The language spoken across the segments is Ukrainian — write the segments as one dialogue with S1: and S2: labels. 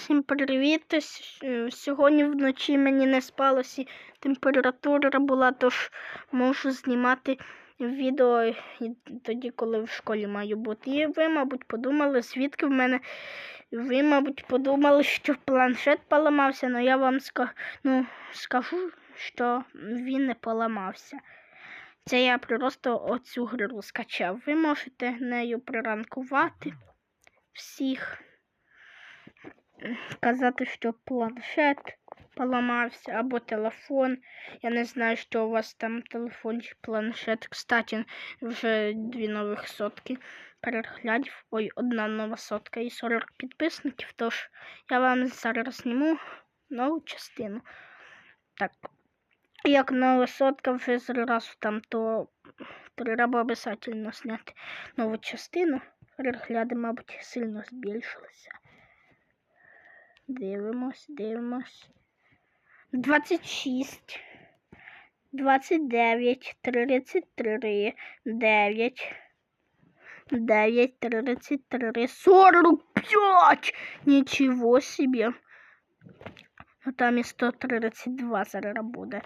S1: Всім привіт! Сьогодні вночі мені не спалося, температура була, тож можу знімати відео тоді, коли в школі маю бути. І ви, мабуть, подумали, звідки в мене. Ви, мабуть, подумали, що планшет поламався, але я вам ну, скажу, що він не поламався. Це я просто оцю гру скачав. Ви можете нею приранкувати всіх казати, що планшет поламався або телефон. Я не знаю, що у вас там телефон чи планшет. Кстати, вже дві нових сотки переглядів. Ой, одна нова сотка і 40 підписників. Тож я вам зараз зніму нову частину. Так. Як нова сотка вже зразу там, то треба обов'язково зняти нову частину. Перегляди, мабуть, сильно збільшилися. Дивимось, дивимось. 26, 29, 33, 9, 9, 33, 45! Нічого собі. Ну там і 132 зараз буде.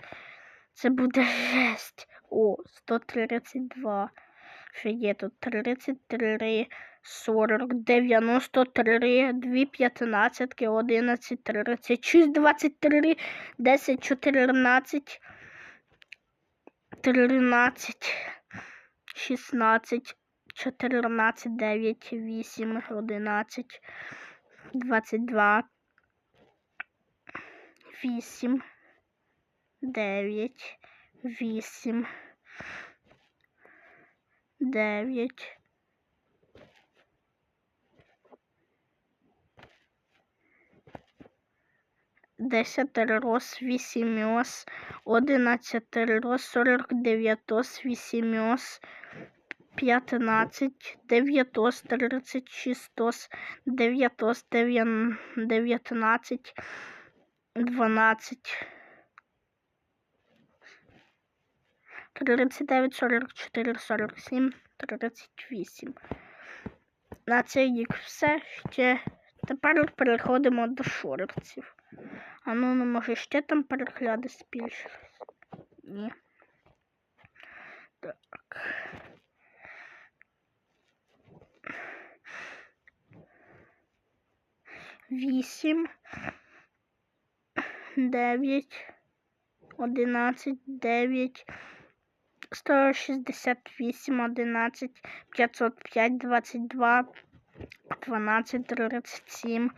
S1: Це буде жесть. О, 132. Ще є тут 33, 40, 93, 2 п'ятнадцятки, 11, 36, 23, 10, 14, 13, 16, 14, 9, 8, 11, 22, 8, 9, 8, 9, Десятеро роз, вісімьос, одинадцятеро роз, сорок дев'ятос, вісімьос, п'ятнадцять, дев'ятос, тридцять шістос, дев'ятос, дев'ятнадцять, дванадцять, тридцять дев'ять, сорок чотири, сорок сім, тридцять вісім. На цей рік все ще. Тепер переходимо до шорців. А ну, ну може ще там перегляди збільшились? Ні. Так. Вісім. Дев'ять. Одинадцять, дев'ять. 168, 11, 505, 22, 12, 37,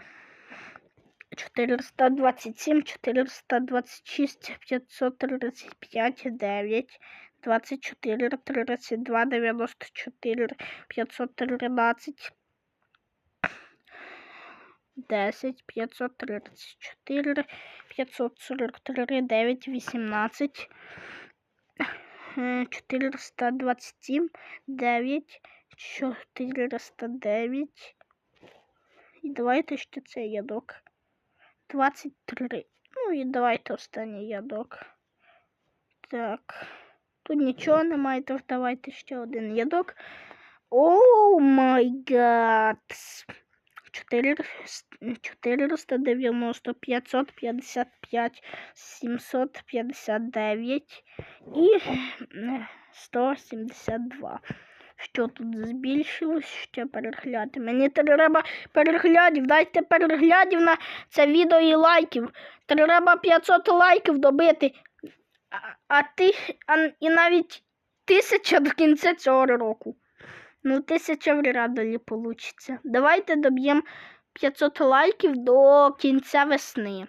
S1: 427, 426, 535, 9, 24, 32, 94, 513, 10, 534, 543, 9, 18, е, 427, 9, 409. І давайте ще цей ядок. 23. Ну і давайте останній ядок. Так. Тут нічого немає, тож давайте ще один ядок. О май гад! 490, 555, 759 і е, 172. Що тут збільшилось? Ще перегляди. Мені треба переглядів. Дайте переглядів на це відео і лайків. Треба 500 лайків добити. А, а ти а, і навіть тисяча до кінця цього року. Ну, тисяча вряд ли вийде. Давайте доб'ємо 500 лайків до кінця весни.